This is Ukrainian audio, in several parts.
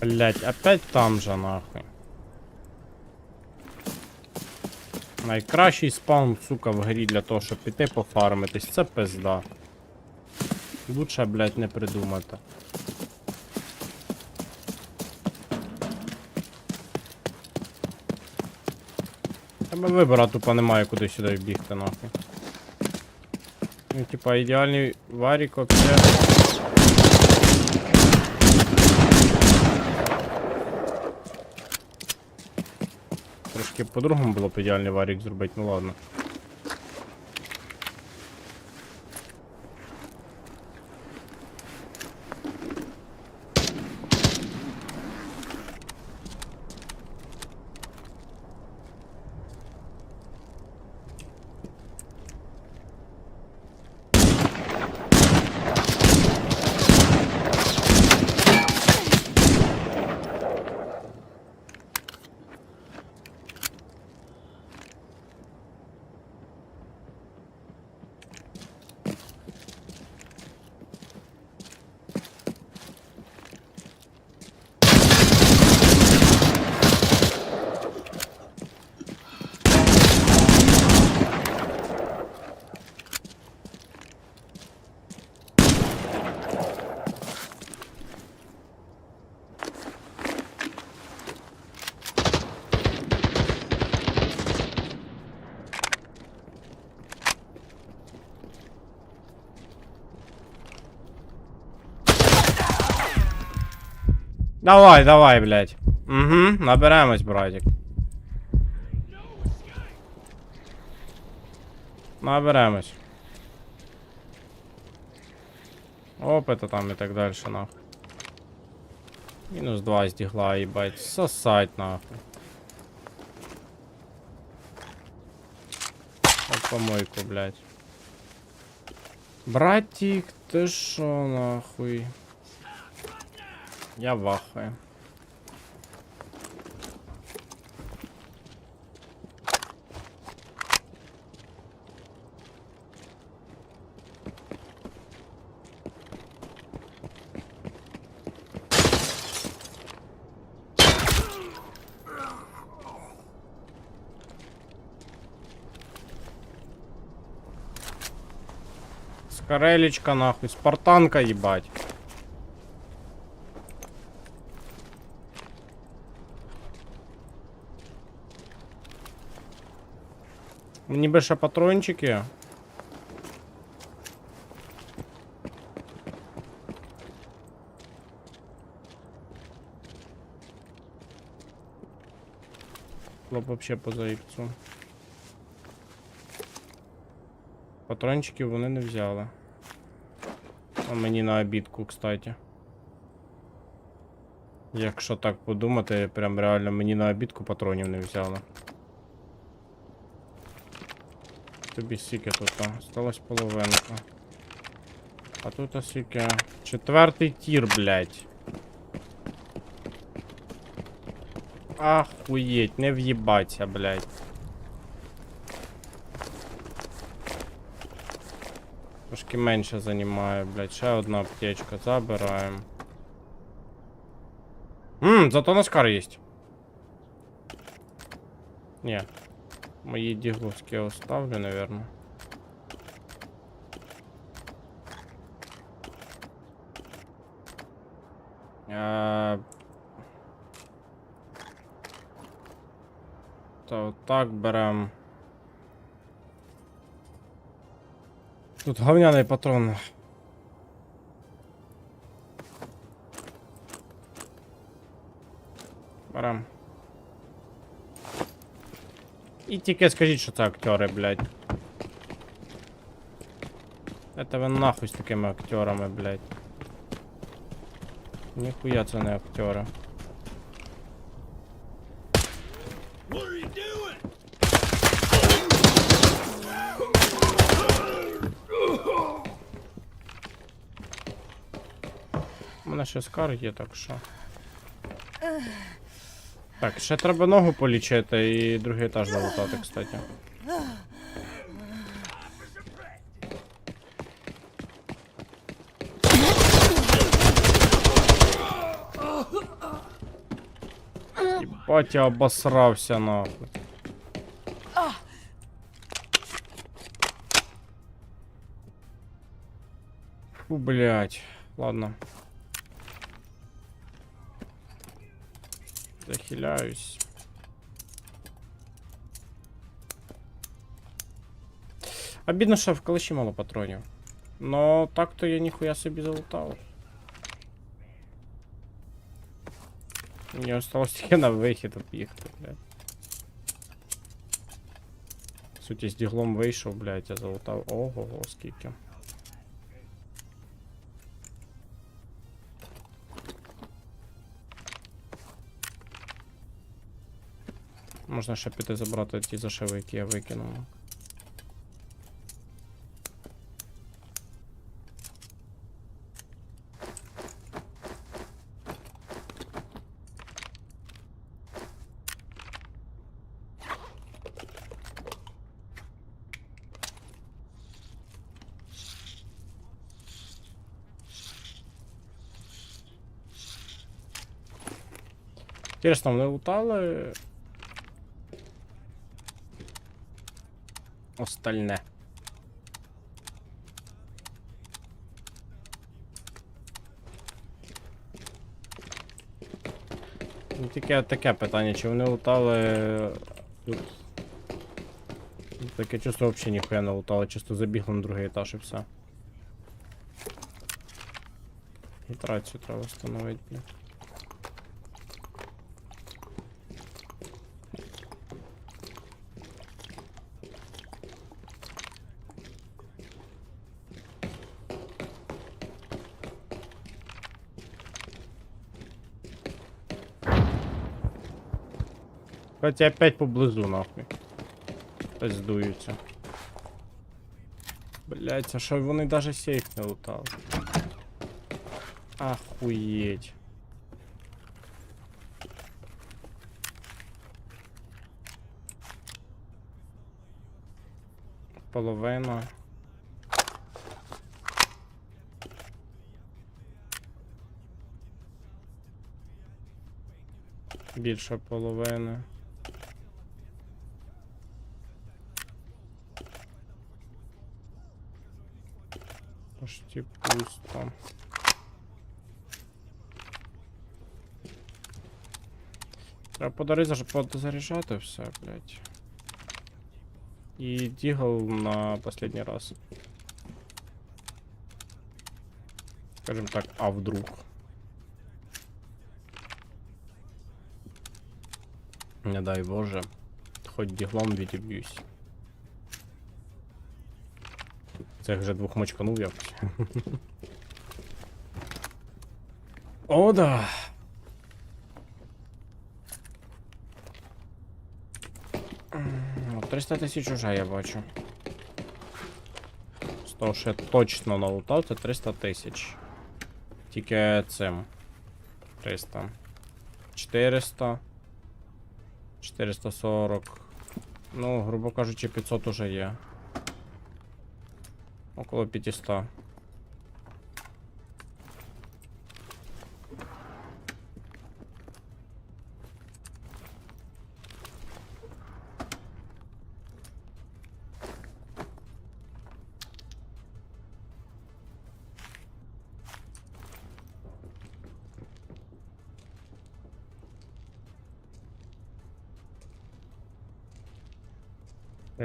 Блять, опять там же нахуй. Найкращий спаун, сука, в грі для того, щоб піти пофармитись. Це пизда. Лучше, блять, не придумати. Тебе вибора тупо немає куди сюди бігти нахуй. Ну, типа, ідеальний варік вообще. Трошки по-другому було б ідеальний варік зробити, ну ладно. Давай, давай, блядь. Угу, наберемось, братик. Наберемось. Опыта там и так дальше, нахуй. Мінус 2 здігла, їбать. Сосать, нахуй. От помойку, блядь. Братик, ти шо, нахуй? Я в ахуе. Скорелечка нахуй, спартанка ебать. Мені би ще патрончики. Б вообще по заїбцю. Патрончиків вони не взяли. А мені на обідку, кстати. Якщо так подумати, прям реально мені на обідку патронів не взяли. Тобі стільки тут, а? Осталась половинка. А тут скільки? Четвертий тір, блядь. Ахуєть, не в'їбаться, блядь. Трошки менше займає, блядь. Ще одна аптечка. Забираємо. Ммм, зато наскар есть. Не. Мои дигловские оставлю, наверное. А... То так берем. Тут говняний патрон. Берем. І тільки скажіть, що це актери, блядь. Это ви нахуй з такими актерами, блядь. Ніхуя це не актери. У мене ще скар є, так що. Так, ще треба ногу полічити і другий етаж залутати, кстати. Єбать, я обосрався нахуй. Фу, блядь. Ладно. Захиляюсь. Обідно, що в калаші мало патронів. Но так-то я ніхуя собі залутав. Мені осталось тільки на вихід об'їхати, блядь. В суті, з діглом вийшов, блядь, я залутав. Ого, скільки. Можна ще піти забрати ті зашиви, які я викинув. Інтересно, вони лутали остальне. Ну, Тільки таке питання, чи вони лутали тут. Таке чувство взагалі ніхуя не лутали, чисто забігли на другий етаж і все. Гітрацію треба встановити, блін. Хотя опять поблизу нахуй. Пиздуються. Блять, а що вони даже сейф не лутали? Охуеть. Половина. Більше половини. пусто. Треба подарити заж- подзаряджати все, блядь. І дігл на последній раз. Скажем так, а вдруг. Не дай Боже. Хоть діглом відіб'юсь. Цих вже двох мочканув якось. О, да. М, 300 тисяч уже я бачу. З того, що я точно налутав, це 300 тисяч. Тільки цим. 300. 400. 440. Ну, грубо кажучи, 500 уже є. Около 500.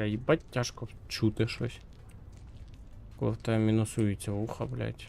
Бля, їбать тяжко чути. Коли в тебе вуха, блядь.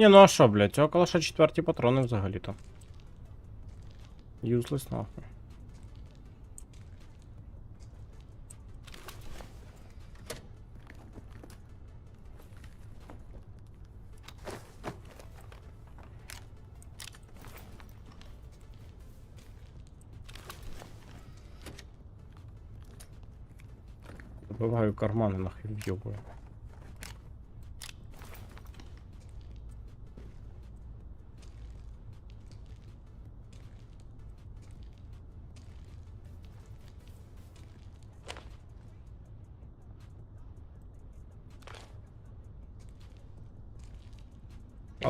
Не, ну а що, блядь, около калаша четверті патроны взагалі-то. Юзлес нахуй. Бываю кармани нахуй в'єбую.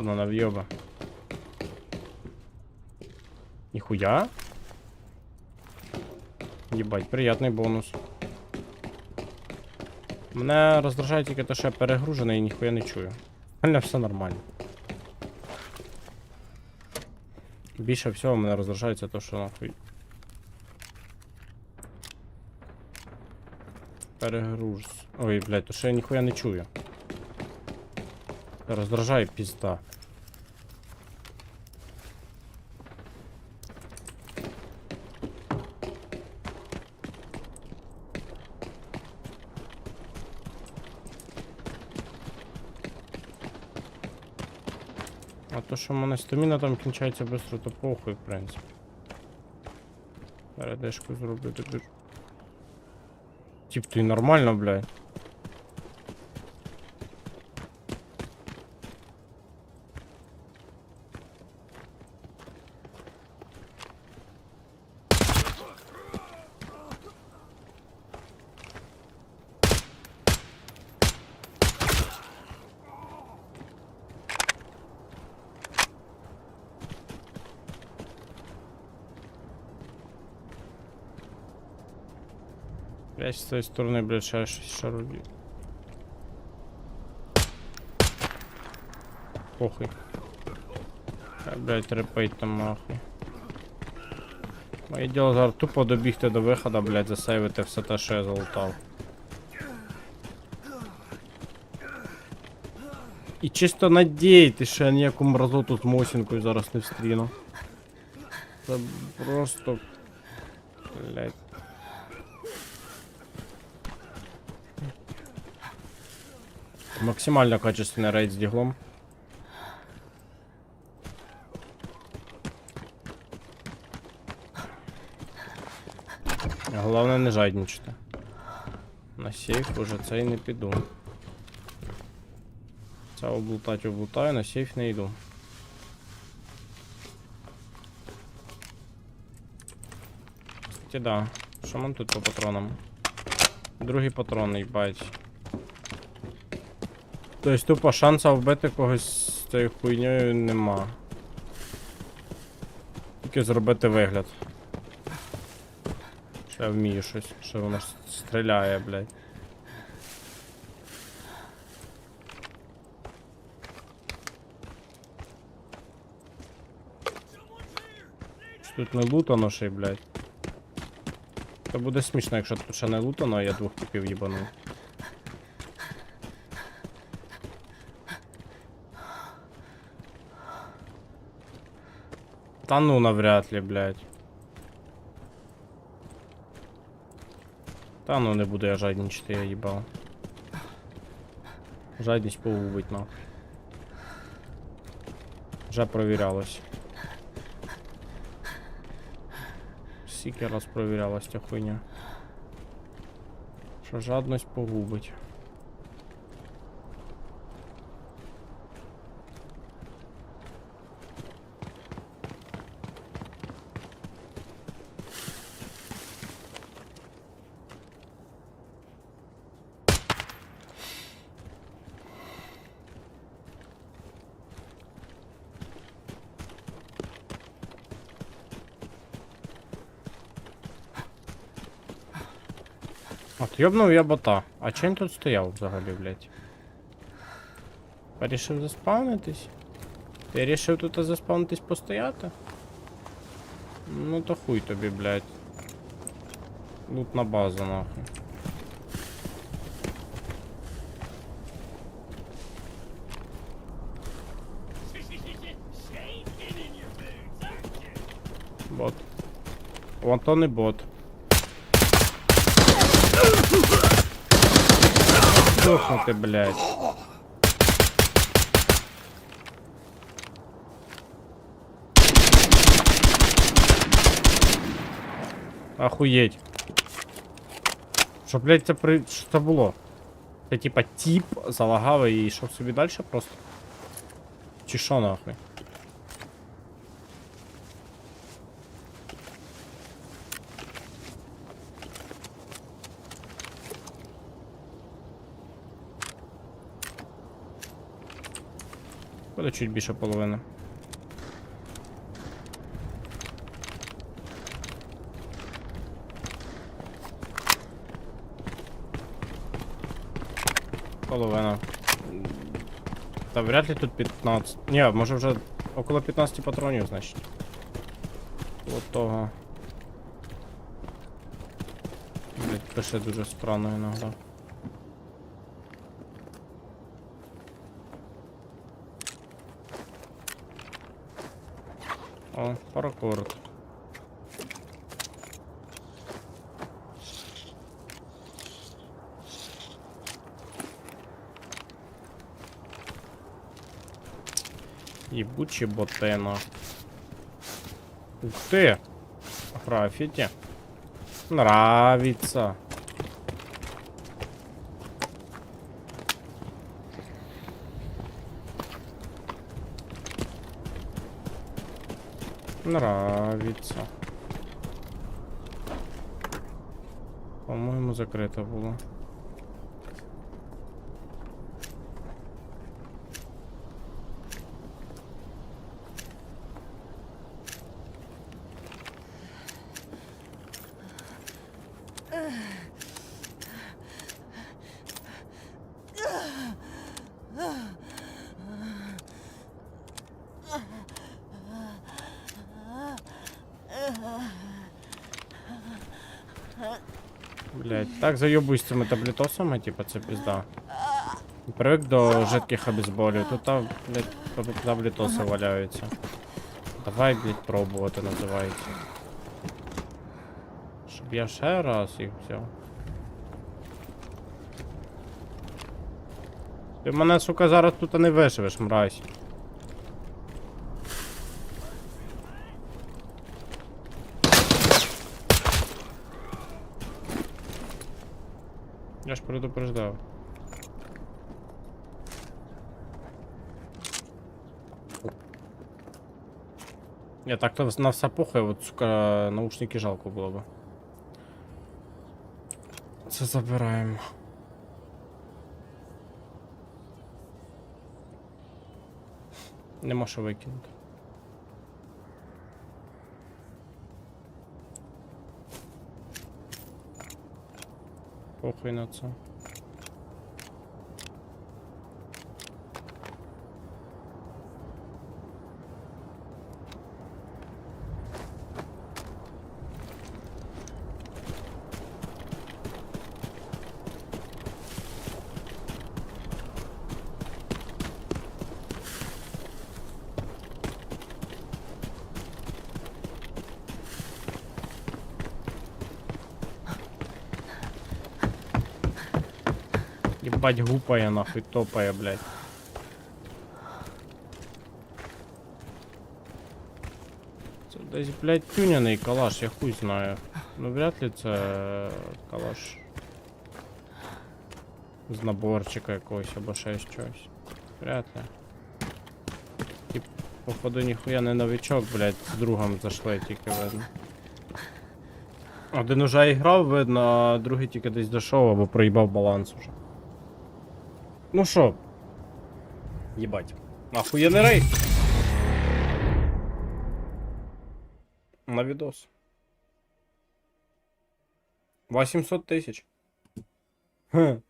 Ладно, на. Нихуя? Єбать, приятний бонус. Мене роздражає тільки те, що я перегружений і ніхуя не чую. У все нормально. Більше всього мене роздражає це те, що нахуй. Перегруз. Ой, блядь, то що я ніхуя не чую. Роздражає пізда. А то, що в мене стаміна там кінчається швидко, то похуй, в принципі. Передишку зроблю тобі. Тип, ти нормально, блядь. Я з цієї сторони, блядь, ще щось ще роблю. Похуй. Хай, блядь, трепить там нахуй. Моє діло зараз тупо добігти до виходу, блядь, засейвити все те, що я залутав. І чисто надіятись, що я ніяку мразоту з Мосінкою зараз не встріну. Це просто. Блядь. Максимально качественный рейд с диглом. Головне не жадничати. На сейф уже цей не піду. Це облутать облутаю, на сейф не йду. Кстати, да. Що нам тут по патронам? Другий патрон, їбать. Тобто тупо шанса вбити когось з цією хуйньою нема. Тільки зробити вигляд. Що я вмію щось, що воно стріляє, блядь. Тут не лутано ще, й, блядь. Це буде смішно, якщо тут ще не лутано, а я двох типів їбанув. Та ну навряд ли, блядь. Та ну не буду я жадничати, я їбав. Жадність погубить нахуй. Вже провірялось. Скільки раз провірялась ця хуйня. Що жадність погубить. Йобнув я бота. А чи він тут стояв взагалі, блядь? Порішив заспавнитись? Ти рішив тут заспавнитись постояти? Ну то хуй тобі, блядь. Лутна база, нахуй. Бот. Вон то не бот. Сдохнути, блядь. Охуеть. Що, блядь, це при. Що це було? Типа тіп залагав і йшов собі далі просто? Чи що нахуй? Буде чуть більше половини. Половина. Та вряд ли тут 15. Ні, може вже около 15 патронів, значить. От того. Блять, пише дуже странно іноді. О, паракорд. Ебучий ботена. Ух ты! Граффити. Нравится. Нравится. По-моему, закрыто было. Блять, так заебуюсь цими таблетосами, типа це пизда. Привик до жидких обезболів, тут там, блять, таб- таблетоси валяються. Давай, блять, пробувати називається. Щоб я ще раз їх взяв. Ти мене, сука, зараз тут не виживеш, мразь. Я ж предупреждав. Я так то на все похуй, от, сука, наушники жалко було би. Це забираємо. Нема що викинути. Похуй на Ебать гупая нахуй, топая, блядь. Це десь, блядь, тюняний калаш, я хуй знаю. Ну вряд ли це калаш. З наборчика якогось або ще чогось. Вряд ли. І походу ніхуя не новичок, блядь, з другом зайшли тільки видно. Один уже і грав, видно, а другий тільки десь дійшов або проїбав баланс уже. Ну шо? Ебать. Охуенный рейд. На видос. 800 тысяч. Хм.